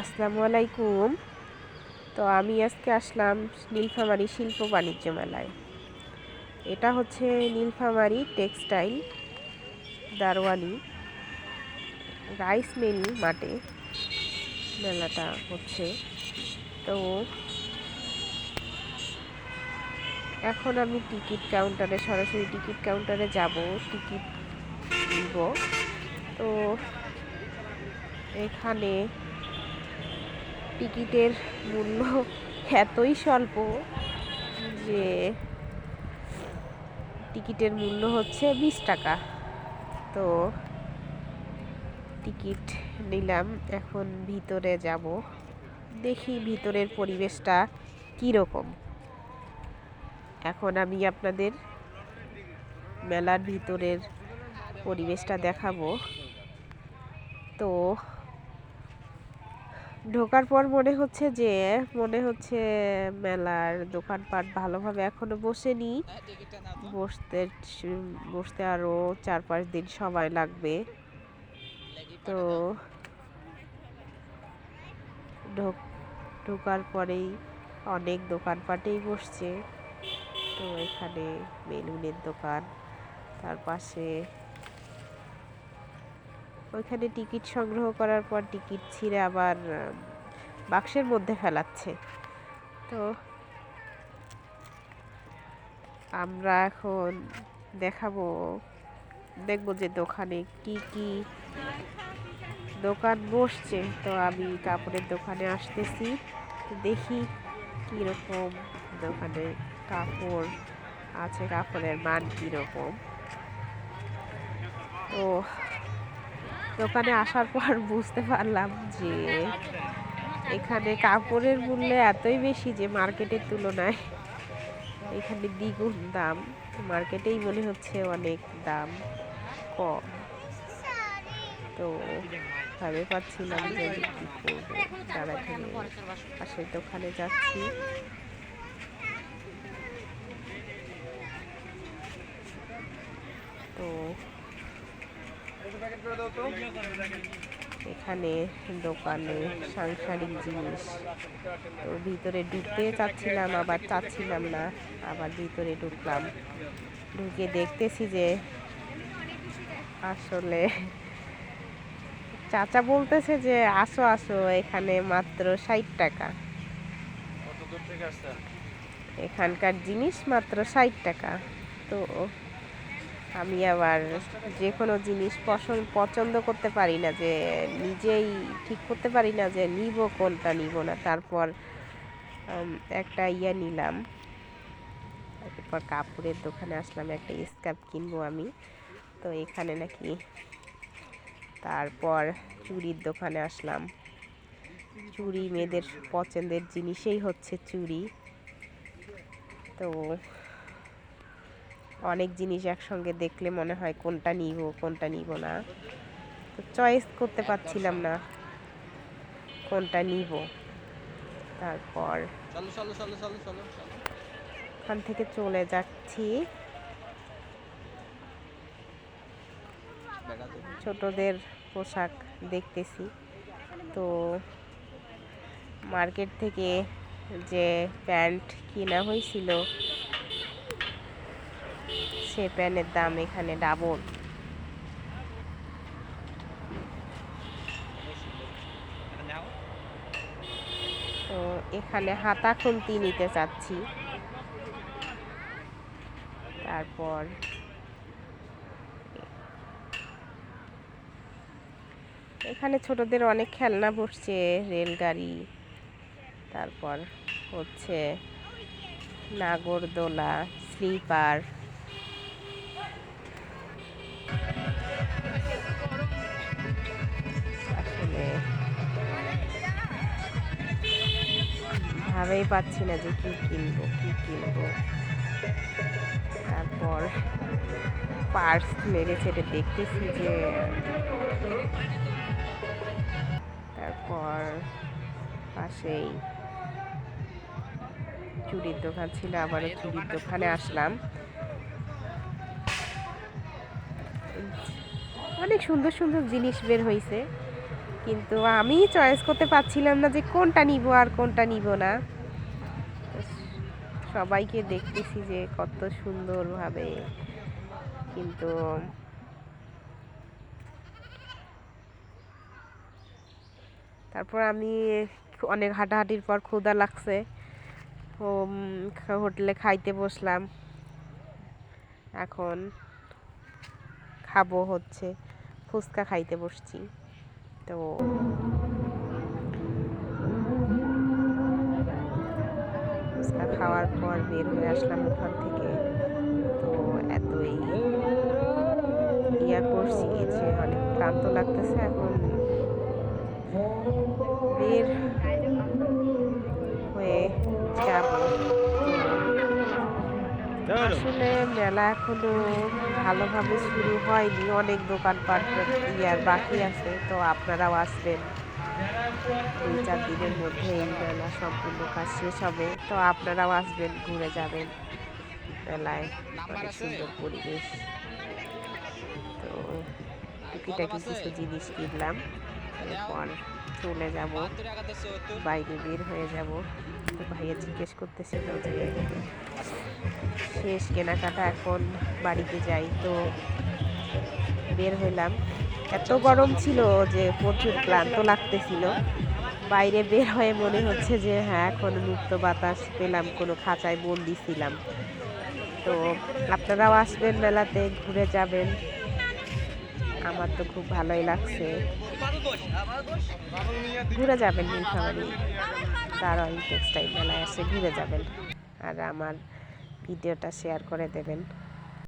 আসসালামু আলাইকুম। তো আমি আজকে আসলাম নীলফামারী শিল্প বাণিজ্য মেলায়। এটা হচ্ছে Nilphamari textile Darwani rice mill মাঠে মেলাটা হচ্ছে। তো এখন আমি টিকিট কাউন্টারে, সরাসরি টিকিট কাউন্টারে যাব, টিকিট নিব। তো এখানে টিকিটের মূল্য এতই স্বল্প যে টিকিটের মূল্য হচ্ছে বিশ টাকা। তো টিকিট নিলাম, এখন ভিতরে যাব। দেখি ভিতরের পরিবেশটা কীরকম। এখন আমি আপনাদের মেলার ভিতরের পরিবেশটা দেখাবো। তো ঢোকার পর মনে হচ্ছে যে, মনে হচ্ছে মেলার দোকানপাট ভালোভাবে এখনও বসেনি। বসতে বসতে আরও চার পাঁচ দিন সময় লাগবে। তো ঢোক, ঢোকার পরেই অনেক দোকানপাটেই বসছে। তো এখানে বেলুনের দোকান, তার পাশে ওইখানে টিকিট সংগ্রহ করার পর টিকিট ছিঁড়ে আবার বাক্সের মধ্যে ফেলাচ্ছে। তো আমরা এখন দেখাবো, দেখব যে দোকানে কি কি দোকান বসছে। তো আমি কাপড়ের দোকানে আসতেছি, দেখি কীরকম দোকানে কাপড় আছে, কাপড়ের মান কীরকম। তো দোকানে আসার পর বুঝতে পারলাম যে এখানে কাপড়ের মূল্য এতই বেশি যে মার্কেটের তুলনায় এখানে দ্বিগুণ দাম। মার্কেটেই মনে হচ্ছে অনেক দাম কম। তো ভাবে পাচ্ছিলাম যে আমি করব। পাশের দোকানে যাচ্ছি। তো এখানে দোকানে সাংসারিক জিনিস। তো ভিতরে ঢুকতে চাচ্ছিলাম আবার চাচ্ছিলাম না আবার ভিতরে ঢুকলাম। ঢুকে দেখতেছি যে আসলে চাচা বলতেছে যে আসো আসো এখানে মাত্র ষাট টাকা। এখানকার জিনিস মাত্র ষাট টাকা। তো আমি আবার যে কোনো জিনিস পছন্দ পছন্দ করতে পারি না যে নিজেই ঠিক করতে পারি না যে নিব, কোনটা নিব না। তারপর একটা ইয়া নিলাম। তারপর কাপড়ের দোকানে আসলাম, একটা স্কার্ফ কিনবো আমি। তো এখানে নাকি তারপর চুড়ির দোকানে আসলাম। চুড়ি মেয়েদের পছন্দের জিনিসেই হচ্ছে চুড়ি। তো অনেক জিনিস একসঙ্গে দেখলে মনে হয় কোনটা নিব কোনটা নিব না। তো চয়েস করতে পারছিলাম না কোনটা নিব। তারপর ওখান থেকে চলে যাচ্ছি। ছোটদের পোশাক দেখতেছি। তো মার্কেট থেকে যে প্যান্ট কিনা হয়েছিল সে প্যানের দাম এখানে ডাবল তো এখানে হাতা খুন্তি নিতে চাচ্ছি। তারপর এখানে ছোটদের অনেক খেলনা বসছে, রেলগাড়ি, তারপর হচ্ছে নাগরদোলা, স্লিপার। ভাবেই পাচ্ছি না যে কি কিনবো কি কিনবো। তারপর পার্স মেরে ছেড়ে দেখতেছি যে তারপর পাশেই চুড়ির দোকান ছিল, আবারও চুড়ির দোকানে আসলাম। অনেক সুন্দর সুন্দর জিনিস বের হয়েছে কিন্তু আমি চয়েস করতে পারছিলাম না যে কোনটা নিব আর কোনটা নিব না। সবাইকে দেখতেছি যে কত সুন্দরভাবে। কিন্তু তারপর আমি অনেক হাঁটাহাঁটির পর ক্ষুধা লাগছে। হোটেলে খাইতে বসলাম। এখন খাব হচ্ছে, ফুচকা খাইতে বসছি। তো খাওয়ার পর বের হয়ে আসলাম ওখান থেকে। তো এতই ইয়া করছি যে অনেক ক্লান্ত লাগতেছে এখন। বের হয়ে যাব আসলে মেলা এখনও ভালোভাবে শুরু হয়নি। অনেক দোকানপাট ইয়ার বাকি আছে তো আপনারাও আসবেন। দুই চার দিনের মধ্যে এই মেলা সম্পূর্ণ কাজ শেষ হবে। তো আপনারাও আসবেন ঘুরে যাবেন মেলায়। অনেক সুন্দর পরিবেশ। তো টুকিটাকি কিছু জিনিস কিনলাম। এরপর চলে যাব। বাইরে বের হয়ে যাব। তো ভাইয়া জিজ্ঞেস করতেছিল যে শেষ কেনাকাটা এখন বাড়িতে যাই, তো বের হইলাম। এত গরম ছিল যে প্রচুর ক্লান্ত লাগতেছিল। বাইরে বের হয়ে মনে হচ্ছে যে হ্যাঁ এখন মুক্ত বাতাস পেলাম, কোনো খাঁচায় বন্দি ছিলাম। তো আপনারাও আসবেন মেলাতে, ঘুরে যাবেন। আমার তো খুব ভালোই লাগছে। ঘুরে যাবেন নীলফামারি দারোয়ান টেক্সটাইল মেলায় এসে ঘুরে যাবেন। আর আমার ভিডিওটা শেয়ার করে দেবেন।